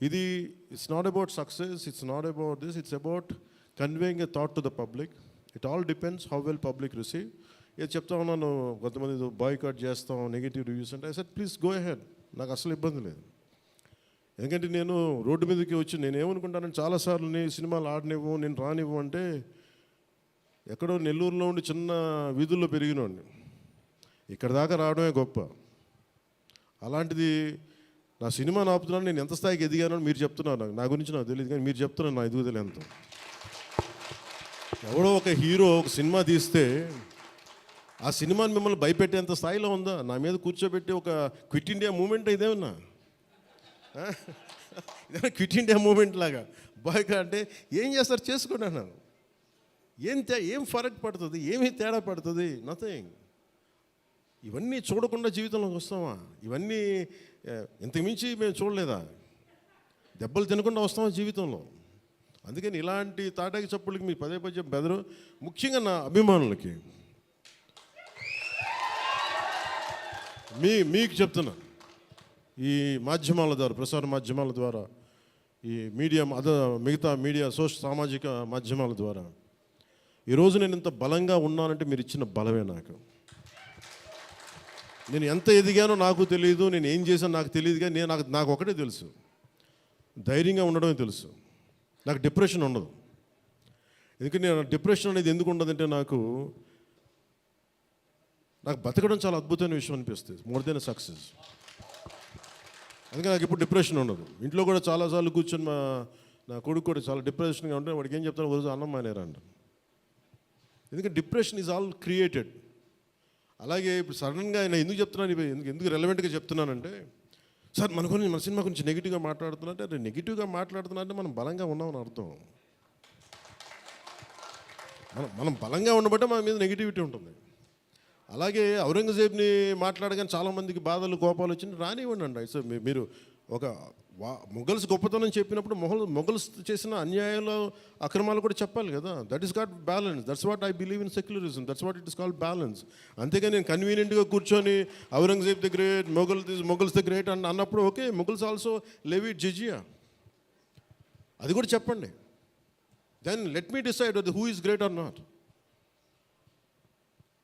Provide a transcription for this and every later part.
ఇది it's not about success it's not about this it's about conveying a thought to the public it all depends how well public receive ఇది చెప్తా ఉన్నాను కొంతమంది boycott చేస్తాం negative reviews అంటే sir please go ahead నాకు అసలు ఇబ్బంది లేదు. ఎందుకంటే నేను రోడ్డు మీదకి వచ్చి నేను ఏమనుకుంటానంటే చాలాసార్లు నీ సినిమాలు ఆడనివ్వు నేను రానివ్వు అంటే ఎక్కడో నెల్లూరులో ఉండి చిన్న వీధుల్లో పెరిగినోడిని. ఇక్కడ దాకా రావడమే గొప్ప. అలాంటిది నా సినిమా ఆపుతున్నాను నేను ఎంత స్థాయికి ఎదిగానో మీరు చెప్తున్నారు నాకు. నా గురించి నాకు తెలియదు కానీ మీరు చెప్తున్నారు నా ఎదుగుదల ఎంత. ఎవడో ఒక హీరో ఒక సినిమా తీస్తే ఆ సినిమాని మిమ్మల్ని భయపెట్టేంత స్థాయిలో ఉందా? నా మీద కూర్చోబెట్టి ఒక క్విట్ ఇండియా మూమెంట్ ఇదేమన్నా ఆ? క్విట్ ఇండియా మూమెంట్ లాగా? బాయ్ అంటే ఏం చేస్తారు? చేసుకున్నాను ఏం తే ఏం ఫరక్ పడుతుంది? ఏమీ తేడా పడుతుంది? నథింగ్. ఇవన్నీ చూడకుండా జీవితంలోకి వస్తామా? ఇవన్నీ ఇంతకుమించి మేము చూడలేదా? దెబ్బలు తినకుండా వస్తామా జీవితంలో? అందుకని ఇలాంటి తాటాకి చప్పులకి మీ పదే పదే బెదరు. ముఖ్యంగా నా అభిమానులకి. మీ మీకు చెప్తున్నా. ఈ మాధ్యమాల ద్వారా ప్రసార మాధ్యమాల ద్వారా ఈ మీడియా అద మిగతా మీడియా సోషల్ సామాజిక మాధ్యమాల ద్వారా. ఈరోజు నేను ఇంత బలంగా ఉన్నానంటే మీరు ఇచ్చిన బలమే నాకు. నేను ఎంత ఎదిగానో నాకు తెలియదు నేను ఏం చేశానో నాకు తెలియదు కానీ నేను నాకు నాకు ఒకటే తెలుసు. ధైర్యంగా ఉండడమే తెలుసు. నాకు డిప్రెషన్ ఉండదు. ఎందుకంటే నేను డిప్రెషన్ అనేది ఎందుకు ఉండదంటే నాకు నాకు బతకడం చాలా అద్భుతమైన విషయం అనిపిస్తుంది. మోర్ దెన్ సక్సెస్ అందుకే నాకు ఇప్పుడు డిప్రెషన్ ఉండదు. ఇంట్లో కూడా చాలాసార్లు కూర్చొని మా నా కొడుకు కూడా చాలా డిప్రెషన్గా ఉంటే వాడికి ఏం చెప్తాను రోజు అన్నం మానేరా అంట ఎందుకంటే డిప్రెషన్ ఈజ్ ఆల్ క్రియేటెడ్ అలాగే ఇప్పుడు సడన్గా ఆయన ఎందుకు చెప్తున్నాను ఎందుకు ఎందుకు రెలవెంట్గా చెప్తున్నానంటే సార్ మన గురించి మన సినిమా గురించి నెగిటివ్గా మాట్లాడుతున్నట్టే అరే నెగిటివ్గా మాట్లాడుతున్నట్టే మనం బలంగా ఉన్నామని అర్థం. మనం మనం బలంగా ఉండబట్టే మన మీద నెగిటివిటీ ఉంటుంది. అలాగే ఔరంగజేబ్ని మాట్లాడగానే చాలామందికి బాధలు కోపాలు వచ్చింది రానివ్వండి అండి. సార్ మీ- మీరు ఒక వా మొఘల్స్ గొప్పతనం చెప్పినప్పుడు మొఘల్ మొఘల్స్ చేసిన అన్యాయాలు అక్రమాలు కూడా చెప్పాలి కదా. That is got balance that's what I believe in secularism that's what it is called balance అంతేగాని నేను కన్వీనియంట్గా కూర్చొని Aurangzeb the great Mughal Mughals the great అని అన్నప్పుడు okay Mughals also levied jizya. అది కూడా చెప్పండి. Then let me decide who is great or not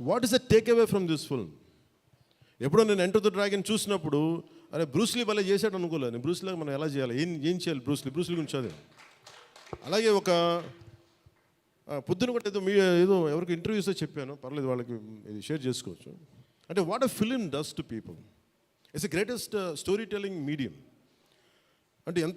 What is the take away from this film ఎప్పుడో నేను ఎంటర్ ద డ్రాగన్ చూసినప్పుడు అరే Bruce Lee భలే చేశాడు అనుకోలేదు. నేను బ్రూస్లీ మనం ఎలా చేయాలి? ఏం ఏం చేయాలి బ్రూస్లీ బ్రూస్లీ గురించి అదే అలాగే ఒక పొద్దున కూడా ఏదో మీ ఏదో ఎవరికి ఇంటర్వ్యూస్ చెప్పాను. పర్లేదు వాళ్ళకి ఇది షేర్ చేసుకోవచ్చు. అంటే what a film does to people it's the greatest storytelling medium అంటే ఎంత